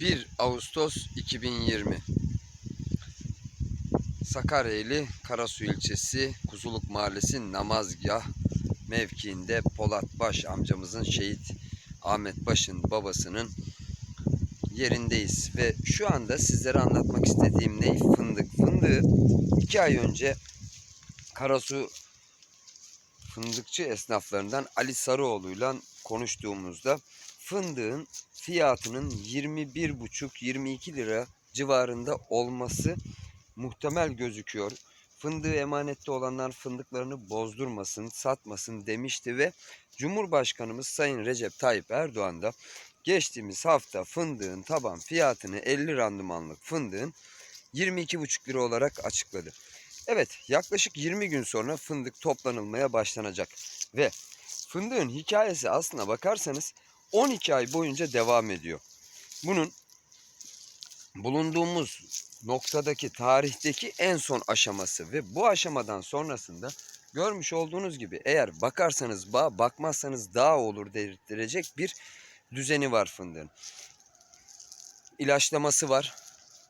1 Ağustos 2020 Sakarya'lı Karasu ilçesi Kuzuluk Mahallesi Namazgah mevkiinde Polat Baş amcamızın şehit Ahmet Baş'ın babasının yerindeyiz. Ve şu anda sizlere anlatmak istediğim ne? Fındık. Fındığı iki ay önce Karasu fındıkçı esnaflarından Ali Sarıoğlu'yla konuştuğumuzda fındığın fiyatının 21,5-22 lira civarında olması muhtemel gözüküyor. Fındığı emanette olanlar fındıklarını bozdurmasın, satmasın demişti ve Cumhurbaşkanımız Sayın Recep Tayyip Erdoğan da geçtiğimiz hafta fındığın taban fiyatını 50 randımanlık fındığın 22,5 lira olarak açıkladı. Evet yaklaşık 20 gün sonra fındık toplanılmaya başlanacak ve fındığın hikayesi aslına bakarsanız 12 ay boyunca devam ediyor. Bunun bulunduğumuz noktadaki tarihteki en son aşaması ve bu aşamadan sonrasında görmüş olduğunuz gibi eğer bakarsanız bağ bakmazsanız dağ olur dedirtecek bir düzeni var fındığın. İlaçlaması var.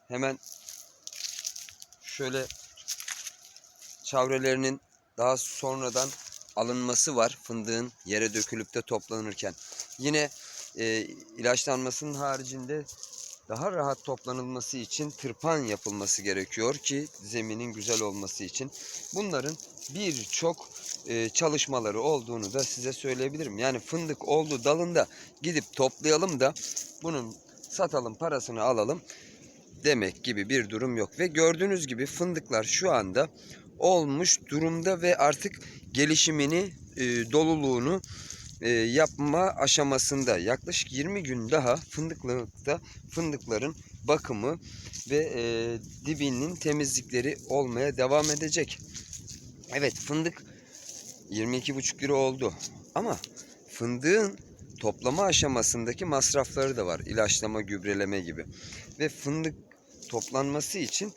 Hemen şöyle çavrelerinin daha sonradan alınması var fındığın yere dökülüp de toplanırken. Yine e, ilaçlanmasının haricinde daha rahat toplanılması için tırpan yapılması gerekiyor ki zeminin güzel olması için. Bunların birçok e, çalışmaları olduğunu da size söyleyebilirim. Yani fındık oldu dalında gidip toplayalım da bunun satalım parasını alalım demek gibi bir durum yok. Ve gördüğünüz gibi fındıklar şu anda olmuş durumda ve artık gelişimini, e, doluluğunu e, yapma aşamasında. Yaklaşık 20 gün daha fındıklıkta fındıkların bakımı ve e, dibinin temizlikleri olmaya devam edecek. Evet fındık 22,5 lira oldu ama fındığın toplama aşamasındaki masrafları da var. İlaçlama, gübreleme gibi. Ve fındık toplanması için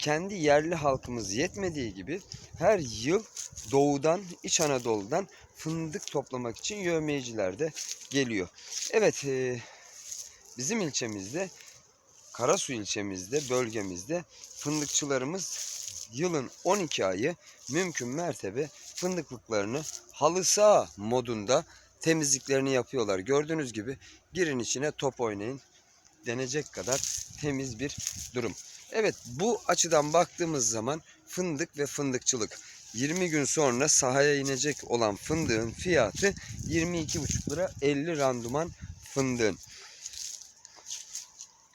kendi yerli halkımız yetmediği gibi her yıl doğudan, İç Anadolu'dan fındık toplamak için yövmeyiciler de geliyor. Evet, e, bizim ilçemizde, Karasu ilçemizde, bölgemizde fındıkçılarımız yılın 12 ayı mümkün mertebe fındıklıklarını halı saha modunda temizliklerini yapıyorlar. Gördüğünüz gibi girin içine top oynayın denecek kadar temiz bir durum. Evet bu açıdan baktığımız zaman fındık ve fındıkçılık 20 gün sonra sahaya inecek olan fındığın fiyatı 22,5 lira 50 randuman fındığın.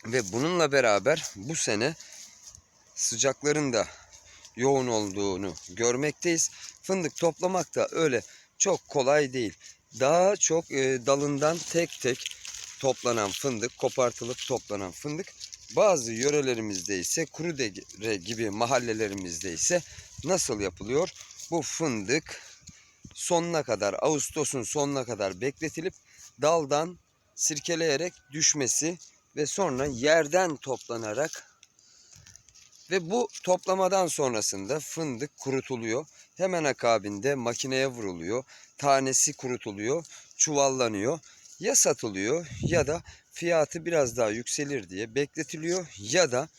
Ve bununla beraber bu sene sıcakların da yoğun olduğunu görmekteyiz. Fındık toplamak da öyle çok kolay değil. Daha çok e, dalından tek tek toplanan fındık, kopartılıp toplanan fındık. Bazı yörelerimizde ise Kurudere gibi mahallelerimizde ise nasıl yapılıyor? Bu fındık sonuna kadar, Ağustos'un sonuna kadar bekletilip daldan sirkeleyerek düşmesi ve sonra yerden toplanarak ve bu toplamadan sonrasında fındık kurutuluyor. Hemen akabinde makineye vuruluyor. Tanesi kurutuluyor, çuvallanıyor. Ya satılıyor ya da fiyatı biraz daha yükselir diye bekletiliyor ya da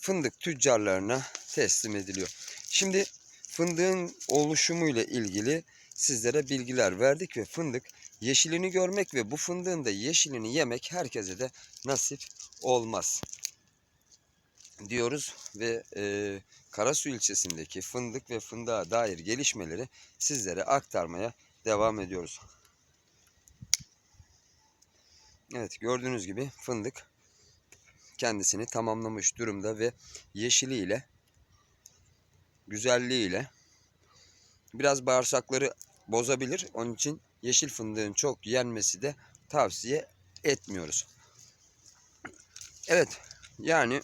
fındık tüccarlarına teslim ediliyor. Şimdi fındığın oluşumuyla ilgili sizlere bilgiler verdik ve fındık yeşilini görmek ve bu fındığın da yeşilini yemek herkese de nasip olmaz diyoruz ve e, Karasu ilçesindeki fındık ve fındığa dair gelişmeleri sizlere aktarmaya devam ediyoruz. Evet gördüğünüz gibi fındık kendisini tamamlamış durumda ve yeşiliyle güzelliğiyle biraz bağırsakları bozabilir. Onun için yeşil fındığın çok yenmesi de tavsiye etmiyoruz. Evet yani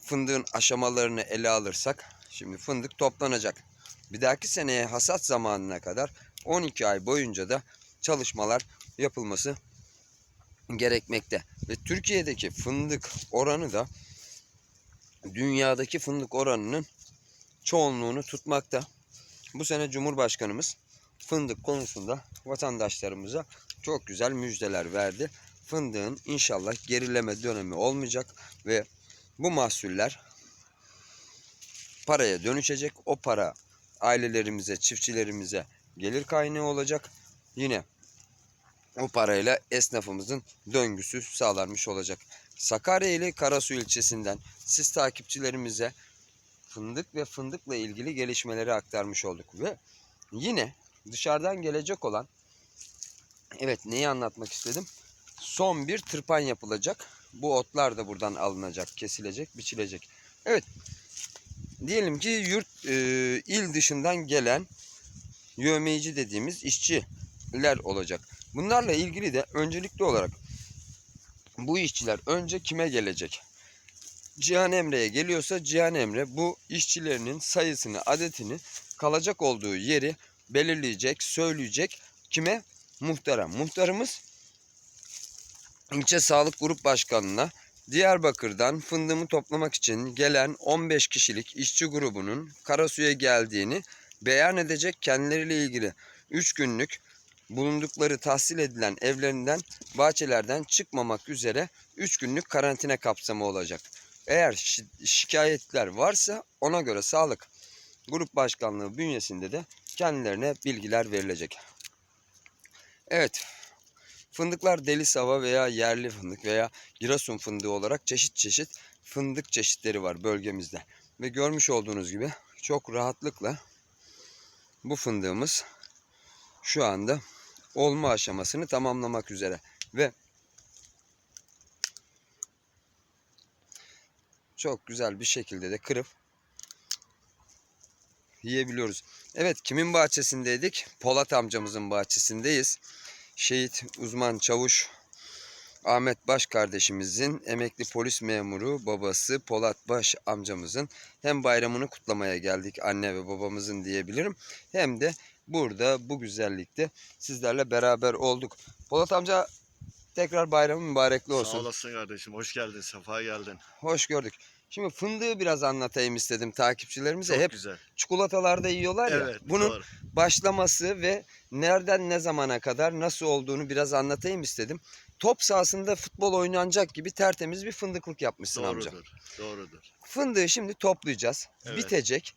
fındığın aşamalarını ele alırsak şimdi fındık toplanacak. Bir dahaki seneye hasat zamanına kadar 12 ay boyunca da çalışmalar yapılması gerekmekte. Ve Türkiye'deki fındık oranı da dünyadaki fındık oranının çoğunluğunu tutmakta. Bu sene Cumhurbaşkanımız fındık konusunda vatandaşlarımıza çok güzel müjdeler verdi. fındığın inşallah gerileme dönemi olmayacak ve bu mahsuller paraya dönüşecek. O para ailelerimize, çiftçilerimize gelir kaynağı olacak. Yine o parayla esnafımızın döngüsü sağlanmış olacak. Sakarya ili Karasu ilçesinden siz takipçilerimize fındık ve fındıkla ilgili gelişmeleri aktarmış olduk ve yine dışarıdan gelecek olan evet neyi anlatmak istedim? Son bir tırpan yapılacak. Bu otlar da buradan alınacak, kesilecek, biçilecek. Evet. Diyelim ki yurt e, il dışından gelen yövmeyici dediğimiz işçiler olacak. Bunlarla ilgili de öncelikli olarak bu işçiler önce kime gelecek? Cihan Emre'ye geliyorsa Cihan Emre bu işçilerinin sayısını, adetini, kalacak olduğu yeri belirleyecek, söyleyecek. Kime? Muhtara. Muhtarımız ilçe sağlık grup başkanına Diyarbakır'dan fındığımı toplamak için gelen 15 kişilik işçi grubunun Karasu'ya geldiğini beyan edecek kendileriyle ilgili 3 günlük bulundukları tahsil edilen evlerinden, bahçelerden çıkmamak üzere 3 günlük karantina kapsamı olacak. Eğer şi- şikayetler varsa ona göre sağlık grup başkanlığı bünyesinde de kendilerine bilgiler verilecek. Evet. Fındıklar deli sava veya yerli fındık veya Giresun fındığı olarak çeşit çeşit fındık çeşitleri var bölgemizde. Ve görmüş olduğunuz gibi çok rahatlıkla bu fındığımız şu anda olma aşamasını tamamlamak üzere ve çok güzel bir şekilde de kırıp yiyebiliyoruz. Evet kimin bahçesindeydik? Polat amcamızın bahçesindeyiz. Şehit uzman çavuş Ahmet Baş kardeşimizin emekli polis memuru babası Polat Baş amcamızın hem bayramını kutlamaya geldik anne ve babamızın diyebilirim hem de burada bu güzellikte sizlerle beraber olduk. Polat amca tekrar bayramın mübarekli olsun. Sağ olasın kardeşim. Hoş geldin. Sefa geldin. Hoş gördük. Şimdi fındığı biraz anlatayım istedim takipçilerimize. Çok Hep güzel. çikolatalarda yiyorlar ya. Evet. Bunun doğru. başlaması ve nereden ne zamana kadar nasıl olduğunu biraz anlatayım istedim. Top sahasında futbol oynanacak gibi tertemiz bir fındıklık yapmışsın amca. Doğrudur. Doğrudur. Fındığı şimdi toplayacağız. Evet. Bitecek.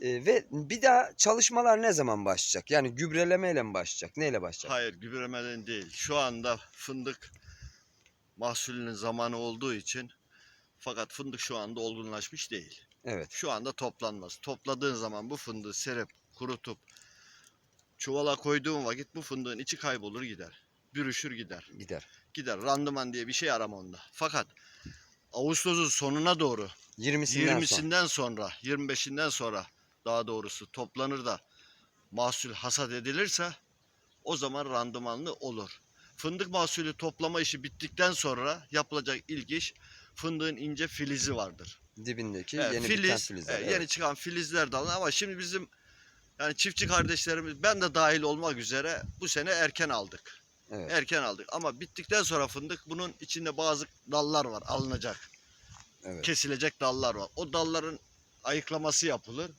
Ee, ve bir daha çalışmalar ne zaman başlayacak? Yani gübrelemeyle mi başlayacak? Neyle başlayacak? Hayır gübremeden değil. Şu anda fındık mahsulünün zamanı olduğu için fakat fındık şu anda olgunlaşmış değil. Evet. Şu anda toplanmaz. Topladığın zaman bu fındığı serip kurutup çuvala koyduğun vakit bu fındığın içi kaybolur gider. Bürüşür gider. Gider. Gider. Randıman diye bir şey arama onda. Fakat Ağustos'un sonuna doğru 20'sinden sonra. 20'sinden sonra, 25'inden sonra daha doğrusu toplanır da mahsul hasat edilirse o zaman randımanlı olur. Fındık mahsulü toplama işi bittikten sonra yapılacak ilk iş fındığın ince filizi vardır. Dibindeki Evet, yeni biten filiz, filizler. evet, evet. yeni çıkan filizler dalın ama şimdi bizim yani çiftçi kardeşlerimiz ben de dahil olmak üzere bu sene erken aldık. Evet. Erken aldık ama bittikten sonra fındık bunun içinde bazı dallar var alınacak Evet. kesilecek dallar var. O dalların ayıklaması yapılır.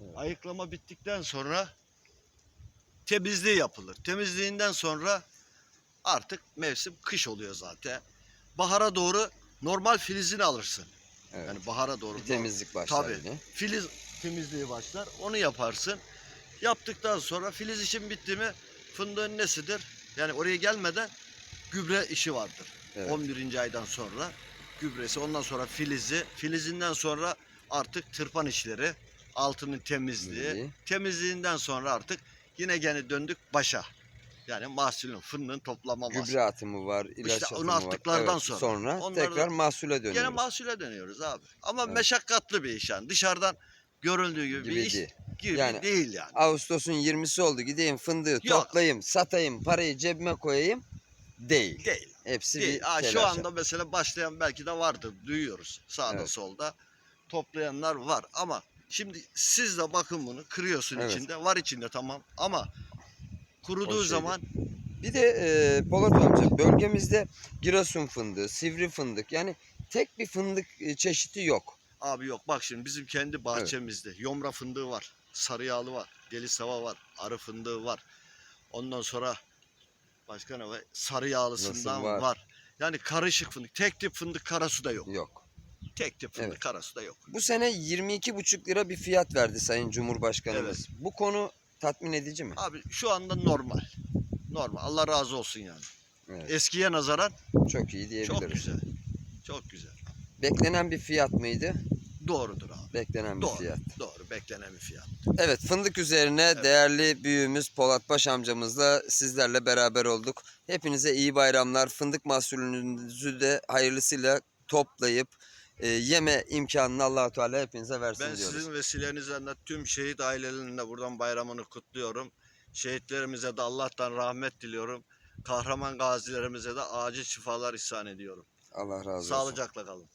Evet. Ayıklama bittikten sonra temizliği yapılır. Temizliğinden sonra artık mevsim kış oluyor zaten. Bahara doğru normal filizini alırsın. evet. Yani bahara doğru. bir temizlik başlar Tabii. yine. Filiz temizliği başlar. Onu yaparsın. Yaptıktan sonra filiz işin bitti mi fındığın nesidir? Yani oraya gelmeden gübre işi vardır. Evet. 11. aydan sonra gübresi ondan sonra filizi filizinden sonra artık tırpan işleri altının temizliği Temizliği. temizliğinden sonra artık yine gene döndük başa yani mahsulün fındığın toplama mahsulü. Gübre atımı var, ilaç İşte atımı onu var. attıklardan Evet, sonra. Sonra Onları tekrar mahsule dönüyoruz. mahsule dönüyoruz abi. Ama Evet. meşakkatli bir iş yani. Dışarıdan görüldüğü gibi, Gibi bir iş değil. gibi Yani- değil yani. Ağustos'un 20'si oldu gideyim fındığı Yok. toplayayım, satayım, parayı cebime koyayım. Değil. Değil. Hepsi değil. bir Aa, şu anda mesela başlayan belki de vardır. Duyuyoruz sağda Evet. solda. Toplayanlar var ama şimdi siz de bakın bunu kırıyorsun Evet. içinde. Var içinde tamam ama kuruduğu zaman Bir de e, Polat amca bölgemizde Giresun fındığı, Sivri fındık yani tek bir fındık e, çeşidi yok. abi yok bak şimdi bizim kendi bahçemizde yomra fındığı var. Sarı yağlı var. Deli sava var. Arı fındığı var. Ondan sonra başka ne var? Sarı yağlısından Nasıl var? var. Yani karışık fındık. Tek tip fındık karası da yok. Yok. Tek tip fındık Evet. karası da yok. Bu sene 22,5 lira bir fiyat verdi Sayın Cumhurbaşkanımız. Bu konu tatmin edici mi? Abi şu anda normal. Normal. Allah razı olsun yani. Evet. Eskiye nazaran Çok iyi diyebiliriz. çok güzel. Çok güzel. Beklenen bir fiyat mıydı? Doğrudur abi. Beklenen bir Doğru. fiyat. Doğru. Beklenen bir fiyat. Evet fındık üzerine değerli büyüğümüz Polat Baş amcamızla sizlerle beraber olduk. Hepinize iyi bayramlar. Fındık mahsulünüzü de hayırlısıyla toplayıp e, yeme imkanını allah Teala hepinize versin Ben diyoruz. sizin vesilenizden de tüm şehit ailelerinin de buradan bayramını kutluyorum. Şehitlerimize de Allah'tan rahmet diliyorum. Kahraman gazilerimize de acil şifalar ihsan ediyorum. Allah razı olsun. Sağlıcakla kalın.